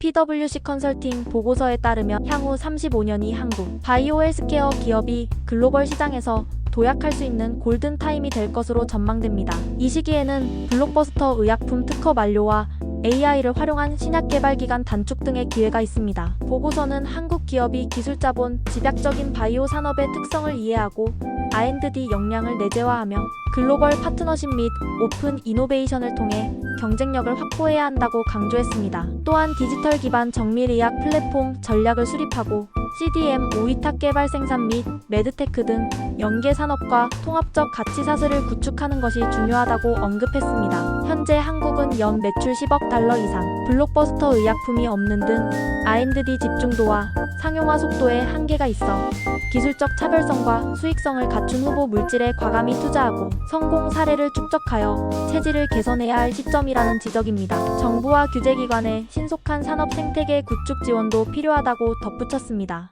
PwC 컨설팅 보고서에 따르면 향후 35년이 한국 바이오 헬스케어 기업이 글로벌 시장에서 도약할 수 있는 골든 타임이 될 것으로 전망됩니다. 이 시기에는 블록버스터 의약품 특허 만료와 AI를 활용한 신약 개발 기간 단축 등의 기회가 있습니다. 보고서는 한국 기업이 기술 자본, 집약적인 바이오 산업의 특성을 이해하고 R&D 역량을 내재화하며 글로벌 파트너십 및 오픈 이노베이션을 통해 경쟁력을 확보해야 한다고 강조했습니다. 또한 디지털 기반 정밀의학 플랫폼 전략을 수립하고 CDM, 오이탁 개발 생산 및 매드테크 등 연계 산업과 통합적 가치 사슬을 구축하는 것이 중요하다고 언급했습니다. 현재 한국은 연 매출 10억 달러 이상, 블록버스터 의약품이 없는 등 R&D 집중도와 상용화 속도에 한계가 있어 기술적 차별성과 수익성을 갖춘 후보 물질에 과감히 투자하고 성공 사례를 축적하여 체질을 개선해야 할 시점이라는 지적입니다. 정부와 규제기관의 신속한 산업 생태계 구축 지원도 필요하다고 덧붙였습니다.